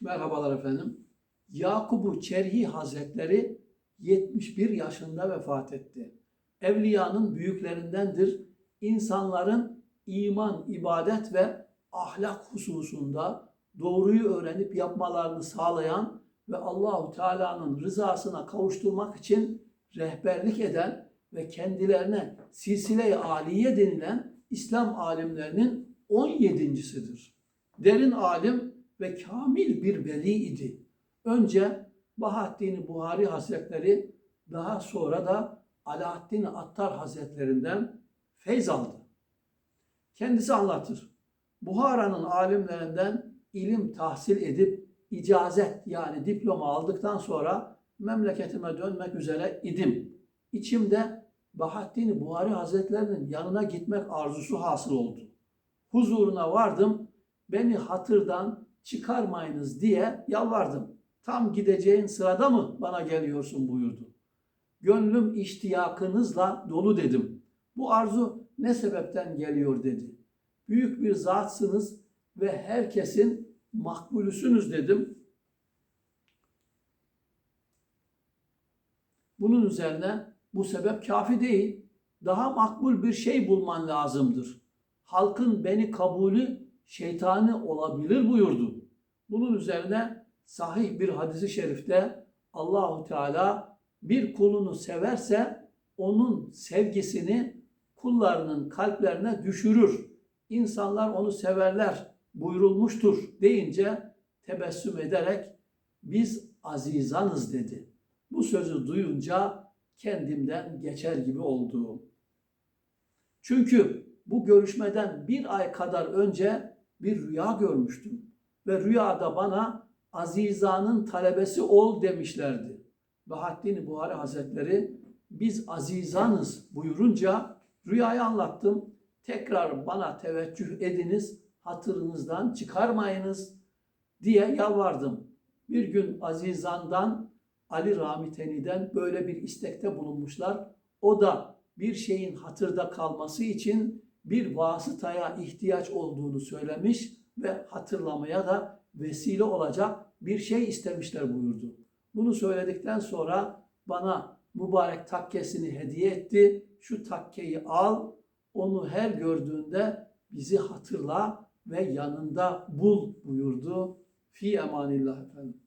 Merhabalar efendim. Yakubu Çerhi Hazretleri 71 yaşında vefat etti. Evliyanın büyüklerindendir. İnsanların iman, ibadet ve ahlak hususunda doğruyu öğrenip yapmalarını sağlayan ve Allahu Teala'nın rızasına kavuşturmak için rehberlik eden ve kendilerine silsile-i aliye denilen İslam alimlerinin 17.sidir. Derin alim ve kamil bir veli idi. Önce Bahattin Buhari Hazretleri daha sonra da Alaaddin Attar Hazretlerinden feyz aldı. Kendisi anlatır. Buhara'nın alimlerinden ilim tahsil edip icazet yani diploma aldıktan sonra memleketime dönmek üzere idim. İçimde Bahattin Buhari Hazretlerinin yanına gitmek arzusu hasıl oldu. Huzuruna vardım, beni hatırdan çıkarmayınız diye yalvardım. Tam gideceğin sırada mı bana geliyorsun buyurdu. Gönlüm iştiyakınızla dolu dedim. Bu arzu ne sebepten geliyor dedi. Büyük bir zatsınız ve herkesin makbulüsünüz dedim. Bunun üzerine bu sebep kafi değil. Daha makbul bir şey bulman lazımdır. Halkın beni kabulü şeytani olabilir buyurdu. Bunun üzerine sahih bir hadisi şerifte Allahu Teala bir kulunu severse onun sevgisini kullarının kalplerine düşürür. İnsanlar onu severler buyurulmuştur deyince tebessüm ederek biz azizanız dedi. Bu sözü duyunca kendimden geçer gibi oldu. Çünkü bu görüşmeden bir ay kadar önce bir rüya görmüştüm. Ve rüyada bana Aziza'nın talebesi ol demişlerdi. Bahattin Buhari Hazretleri biz azizanız buyurunca rüyayı anlattım. Tekrar bana teveccüh ediniz, hatırınızdan çıkarmayınız diye yalvardım. Bir gün Azizan'dan Ali Ramiteni'den böyle bir istekte bulunmuşlar. O da bir şeyin hatırda kalması için bir vasıtaya ihtiyaç olduğunu söylemiş ve hatırlamaya da vesile olacak bir şey istemişler buyurdu. Bunu söyledikten sonra bana mübarek takkesini hediye etti. Şu takkeyi al, onu her gördüğünde bizi hatırla ve yanında bul buyurdu. Fi emanillah efendim.